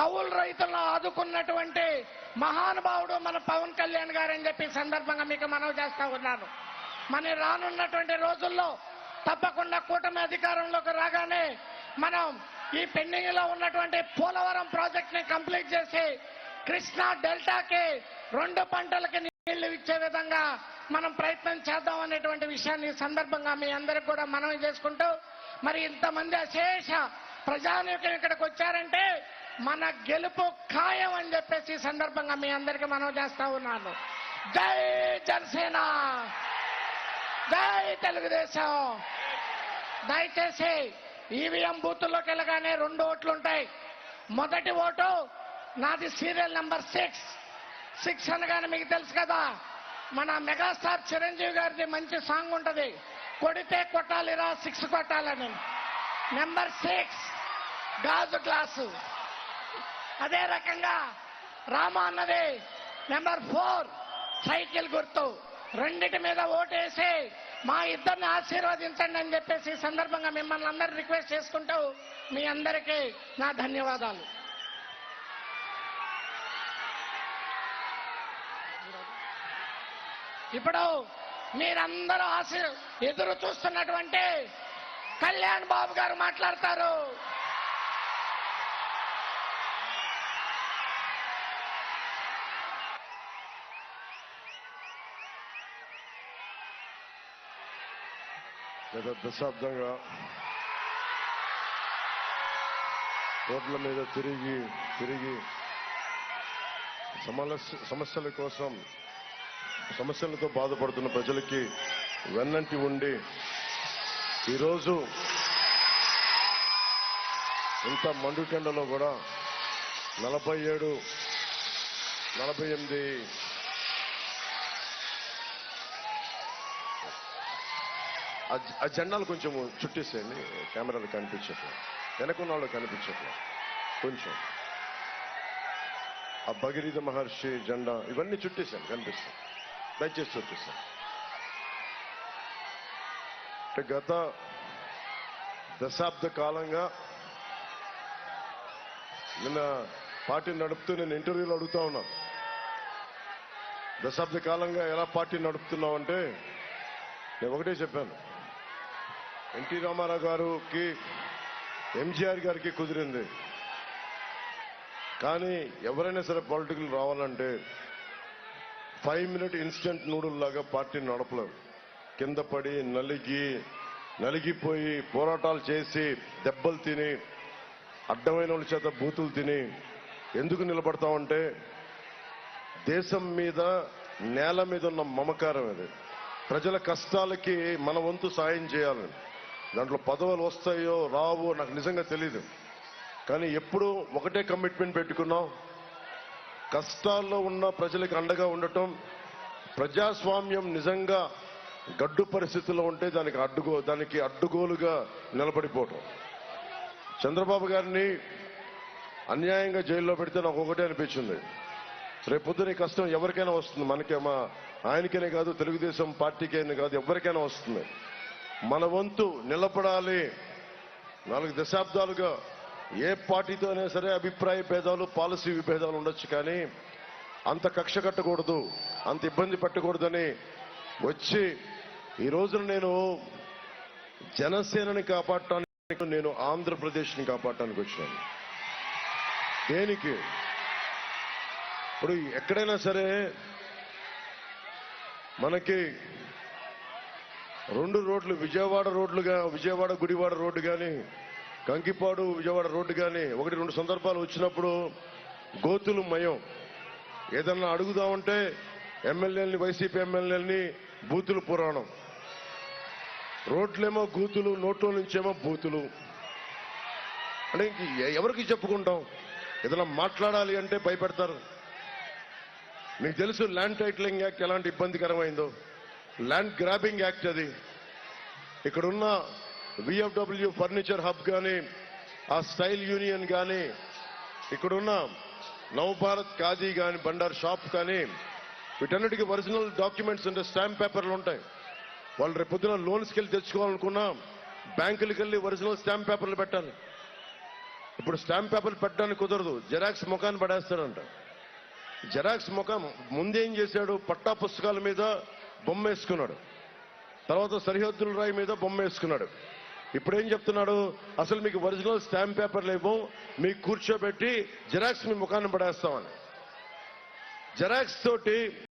కౌలు రైతులను ఆదుకున్నటువంటి మహానుభావుడు మన పవన్ కళ్యాణ్ గారు అని చెప్పి సందర్భంగా మీకు మనవి చేస్తా ఉన్నాను. మన రానున్నటువంటి రోజుల్లో తప్పకుండా కూటమి అధికారంలోకి రాగానే మనం ఈ పెండింగ్లో ఉన్నటువంటి పోలవరం ప్రాజెక్ట్ని కంప్లీట్ చేసి కృష్ణా డెల్టాకి రెండు పంటలకి నీళ్ళు ఇచ్చే విధంగా మనం ప్రయత్నం చేద్దాం అనేటువంటి విషయాన్ని సందర్భంగా మీ అందరికి కూడా మనవి చేసుకుంటూ మరి ఇంతమంది అశేష ప్రజానీకం ఇక్కడికి వచ్చారంటే మన గెలుపు ఖాయం అని చెప్పేసి ఈ సందర్భంగా మీ అందరికి మనం చేస్తా ఉన్నాను. జై జనసేన! జై తెలుగుదేశం! దయచేసి ఈవీఎం బూతుల్లోకి వెళ్ళగానే రెండు ఓట్లు ఉంటాయి. మొదటి ఓటు నాది సీరియల్ నెంబర్ సిక్స్. సిక్స్ అనగానే మీకు తెలుసు కదా మన మెగాస్టార్ చిరంజీవి గారిది మంచి సాంగ్ ఉంటుంది. కొడితే కొట్టాలిరా సిక్స్ కొట్టాలని. నెంబర్ సిక్స్ గాజు గ్లాసు. అదే రకంగా రామ అన్నది నెంబర్ ఫోర్ సైకిల్ గుర్తు. రెండిటి మీద ఓటేసి మా ఇద్దరిని ఆశీర్వదించండి అని చెప్పేసి ఈ సందర్భంగా మిమ్మల్ని అందరు రిక్వెస్ట్ చేసుకుంటూ మీ అందరికీ నా ధన్యవాదాలు. ఇప్పుడు మీరందరూ ఆశీర్ ఎదురు చూస్తున్నటువంటి కళ్యాణ్ బాబు గారు మాట్లాడతారు. దశాబ్దంగా రోడ్ల మీద తిరిగి తిరిగి. సమస్యల కోసం సమస్యలతో బాధపడుతున్న ప్రజలకి వెన్నంటి ఉండి ఈరోజు ఇంత మండుటెండలో కూడా నలభై ఏడు నలభై ఎనిమిది ఆ జెండాలు కొంచెం చుట్టేసేయండి. కెమెరాలు కనిపించట్లేదు. వెనకున్న వాళ్ళు కనిపించట్లేదు. కొంచెం. ఆ భగీరథ మహర్షి జెండా ఇవన్నీ చుట్టేసాను కనిపిస్తాను దయచేసి చుట్టేసాను అంటే గత దశాబ్ద కాలంగా నిన్న పార్టీ నడుపుతూ నేను ఇంటర్వ్యూలో అడుగుతా ఉన్నాను దశాబ్ద కాలంగా ఎలా పార్టీ నడుపుతున్నావు అంటే నేను ఒకటే చెప్పాను. ఎన్టీ రామారావు గారికి ఎంజీఆర్ గారికి కుదిరింది. కానీ ఎవరైనా సరే పొలిటికల్ రావాలంటే ఫైవ్ మినిట్ ఇన్స్టెంట్ నూడుల్ లాగా పార్టీని నడపలేరు కింద పడి నలిగి నలిగిపోయి పోరాటాలు చేసి దెబ్బలు తిని అడ్డమైన వాళ్ళ చేత బూతులు తిని ఎందుకు నిలబడతామంటే దేశం మీద నేల మీద ఉన్న మమకారం అది. ప్రజల కష్టాలకి మన వంతు సాయం చేయాలని. దాంట్లో పదవులు వస్తాయో రావో నాకు నిజంగా తెలియదు కానీ ఎప్పుడు ఒకటే కమిట్మెంట్ పెట్టుకున్నాం. కష్టాల్లో ఉన్న ప్రజలకు అండగా ఉండటం ప్రజాస్వామ్యం నిజంగా గడ్డు పరిస్థితుల్లో ఉంటే దానికి అడ్డుగో దానికి అడ్డుగోలుగా నిలబడిపోవటం. చంద్రబాబు గారిని అన్యాయంగా జైల్లో పెడితే నాకు ఒకటే అనిపించింది. రేపొద్దున ఈ కష్టం ఎవరికైనా వస్తుంది. మనకేమో ఆయనకైనా కాదు తెలుగుదేశం పార్టీకైనా కాదు ఎవరికైనా వస్తుంది. మన వంతు నిలబడాలి. నాలుగు దశాబ్దాలుగా ఏ పార్టీతో అయినా సరే అభిప్రాయ భేదాలు పాలసీ విభేదాలు ఉండొచ్చు కానీ అంత కక్ష కట్టకూడదు అంత ఇబ్బంది పెట్టకూడదని వచ్చి ఈ రోజున నేను జనసేనని కాపాడటానికి నేను ఆంధ్రప్రదేశ్ని కాపాడటానికి వచ్చాను దేనికి? ఇప్పుడు ఎక్కడైనా సరే మనకి రెండు రోడ్లు విజయవాడ రోడ్లుగా విజయవాడ గుడివాడ రోడ్డు కానీ కంకిపాడు విజయవాడ రోడ్డు కానీ ఒకటి రెండు సందర్భాలు వచ్చినప్పుడు గోతులు మయం. ఏదన్నా అడుగుదామంటే ఎమ్మెల్యేలని వైసీపీ ఎమ్మెల్యేలని బూతులు పురాణం. రోడ్లేమో గూతులు నోట్లో నుంచేమో బూతులు. అంటే ఇంక ఎవరికి చెప్పుకుంటాం? ఏదైనా మాట్లాడాలి అంటే భయపెడతారు. మీకు తెలుసు ల్యాండ్ టైటిలింగ్ యాక్ట్ ఎలాంటి ఇబ్బందికరమైందో? ల్యాండ్ గ్రాబింగ్ యాక్ట్ అది. ఇక్కడున్న విఎఫ్డబ్ల్యూ ఫర్నిచర్ హబ్ కానీ ఆ స్టైల్ యూనియన్ కానీ ఇక్కడున్న నవభారత్ ఖాదీ కానీ బండార్ షాప్ కానీ వీటన్నిటికీ ఒరిజినల్ డాక్యుమెంట్స్ అంటే స్టాంప్ పేపర్లు ఉంటాయి. వాళ్ళు రేపు పొద్దున లోన్స్కి వెళ్ళి తెచ్చుకోవాలనుకున్నా బ్యాంకులకి వెళ్ళి ఒరిజినల్ స్టాంప్ పేపర్లు పెట్టాలి. ఇప్పుడు స్టాంప్ పేపర్లు పెట్టడానికి కుదరదు. జెరాక్స్ ముఖాన్ని పడేస్తాడంట. జెరాక్స్ ముఖం ముందేం చేశాడు? పట్టా పుస్తకాల మీద బొమ్మ వేసుకున్నాడు తర్వాత సరిహద్దుల రాయి మీద బొమ్మ వేసుకున్నాడు ఇప్పుడేం చెప్తున్నాడు? అసలు మీకు ఒరిజినల్ స్టాంప్ పేపర్లు ఇవ్వం మీకు కూర్చోబెట్టి జెరాక్స్ మీ ముఖాన్ని పడేస్తామని. జెరాక్స్ తోటి